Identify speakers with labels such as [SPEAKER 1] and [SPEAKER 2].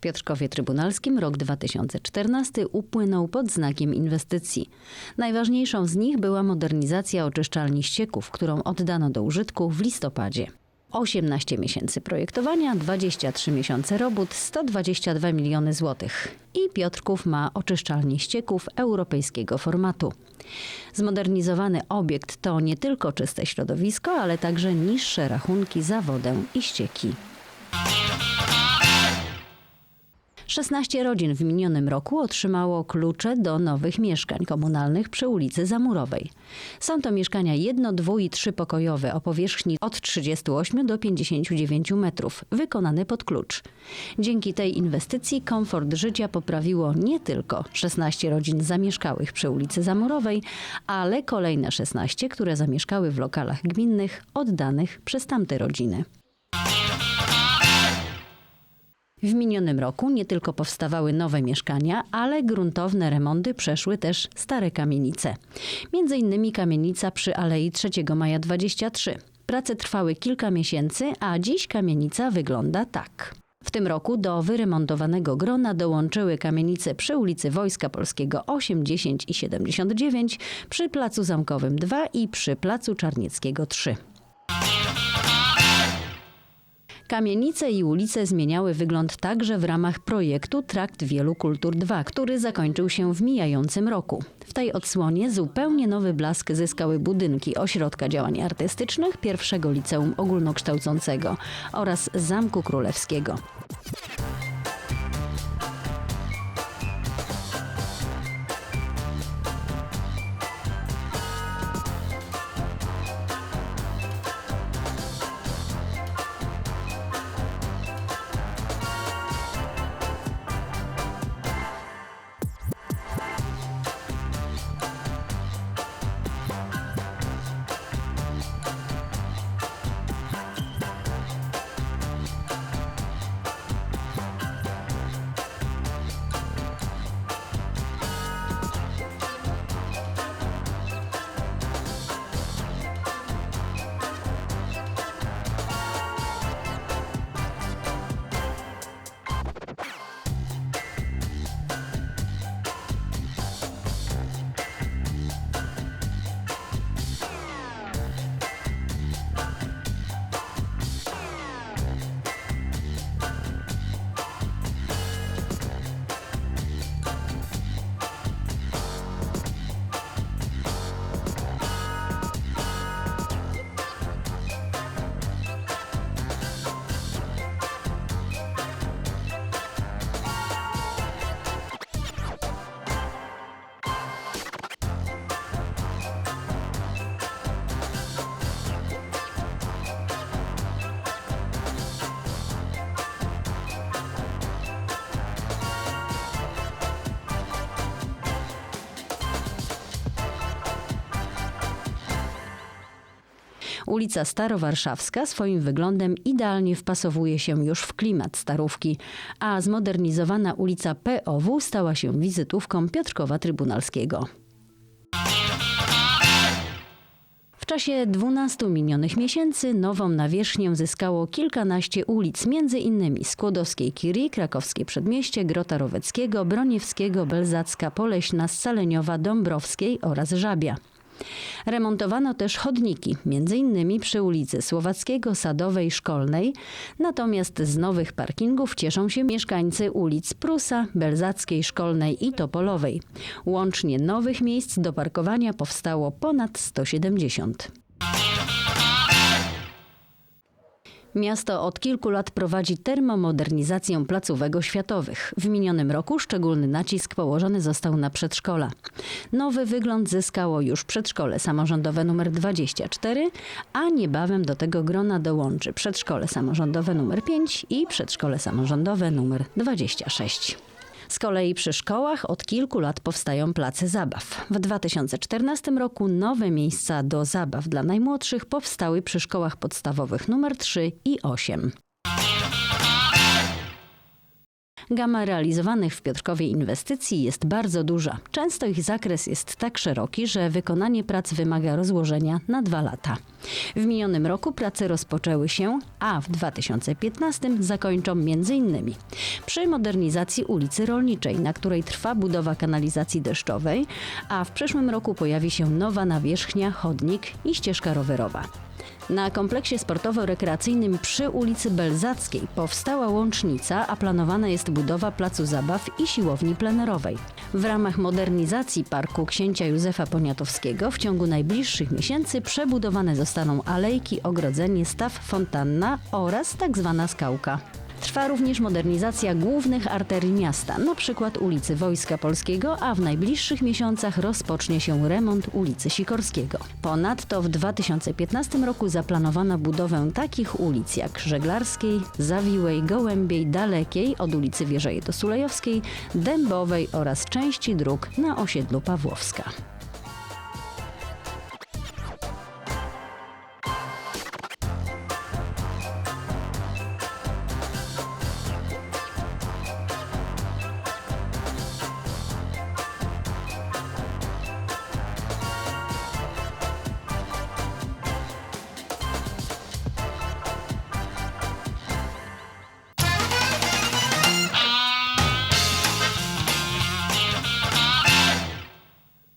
[SPEAKER 1] Piotrkowie Trybunalskim rok 2014 upłynął pod znakiem inwestycji. Najważniejszą z nich była modernizacja oczyszczalni ścieków, którą oddano do użytku w listopadzie. 18 miesięcy projektowania, 23 miesiące robót, 122 miliony złotych. I Piotrków ma oczyszczalnię ścieków europejskiego formatu. Zmodernizowany obiekt to nie tylko czyste środowisko, ale także niższe rachunki za wodę i ścieki. 16 rodzin w minionym roku otrzymało klucze do nowych mieszkań komunalnych przy ulicy Zamurowej. Są to mieszkania jedno, dwu i trzypokojowe o powierzchni od 38 do 59 metrów, wykonane pod klucz. Dzięki tej inwestycji komfort życia poprawiło nie tylko 16 rodzin zamieszkałych przy ulicy Zamurowej, ale kolejne 16, które zamieszkały w lokalach gminnych oddanych przez tamte rodziny. W minionym roku nie tylko powstawały nowe mieszkania, ale gruntowne remonty przeszły też stare kamienice. Między innymi kamienica przy Alei 3 Maja 23. Prace trwały kilka miesięcy, a dziś kamienica wygląda tak. W tym roku do wyremontowanego grona dołączyły kamienice przy ulicy Wojska Polskiego 8, 10 i 79, przy Placu Zamkowym 2 i przy Placu Czarnieckiego 3. Kamienice i ulice zmieniały wygląd także w ramach projektu Trakt Wielu Kultur 2, który zakończył się w mijającym roku. W tej odsłonie zupełnie nowy blask zyskały budynki Ośrodka Działań Artystycznych, pierwszego liceum ogólnokształcącego oraz Zamku Królewskiego. Ulica Starowarszawska swoim wyglądem idealnie wpasowuje się już w klimat Starówki, a zmodernizowana ulica POW stała się wizytówką Piotrkowa Trybunalskiego. W czasie 12 minionych miesięcy nową nawierzchnię zyskało kilkanaście ulic, innymi Skłodowskiej Curie, Krakowskie Przedmieście, Grota Roweckiego, Broniewskiego, Belzacka, Poleśna, Scaleniowa, Dąbrowskiej oraz Żabia. Remontowano też chodniki, innymi przy ulicy Słowackiego, Sadowej, Szkolnej. Natomiast z nowych parkingów cieszą się mieszkańcy ulic Prusa, Belzackiej, Szkolnej i Topolowej. Łącznie nowych miejsc do parkowania powstało ponad 170. Miasto od kilku lat prowadzi termomodernizację placówek oświatowych. W minionym roku szczególny nacisk położony został na przedszkola. Nowy wygląd zyskało już przedszkole samorządowe nr 24, a niebawem do tego grona dołączy przedszkole samorządowe nr 5 i przedszkole samorządowe nr 26. Z kolei przy szkołach od kilku lat powstają place zabaw. W 2014 roku nowe miejsca do zabaw dla najmłodszych powstały przy szkołach podstawowych nr 3 i 8. Gama realizowanych w Piotrkowie inwestycji jest bardzo duża. Często ich zakres jest tak szeroki, że wykonanie prac wymaga rozłożenia na dwa lata. W minionym roku prace rozpoczęły się, a w 2015 zakończą m.in. przy modernizacji ulicy Rolniczej, na której trwa budowa kanalizacji deszczowej, a w przyszłym roku pojawi się nowa nawierzchnia, chodnik i ścieżka rowerowa. Na kompleksie sportowo-rekreacyjnym przy ulicy Belzackiej powstała łącznica, a planowana jest budowa placu zabaw i siłowni plenerowej. W ramach modernizacji parku księcia Józefa Poniatowskiego w ciągu najbliższych miesięcy przebudowane zostaną alejki, ogrodzenie, staw, fontanna oraz tak zwana skałka. Trwa również modernizacja głównych arterii miasta, przykład ulicy Wojska Polskiego, a w najbliższych miesiącach rozpocznie się remont ulicy Sikorskiego. Ponadto w 2015 roku zaplanowano budowę takich ulic jak Żeglarskiej, Zawiłej, Gołębiej, Dalekiej od ulicy Wieżej do Sulejowskiej, Dębowej oraz części dróg na osiedlu Pawłowska.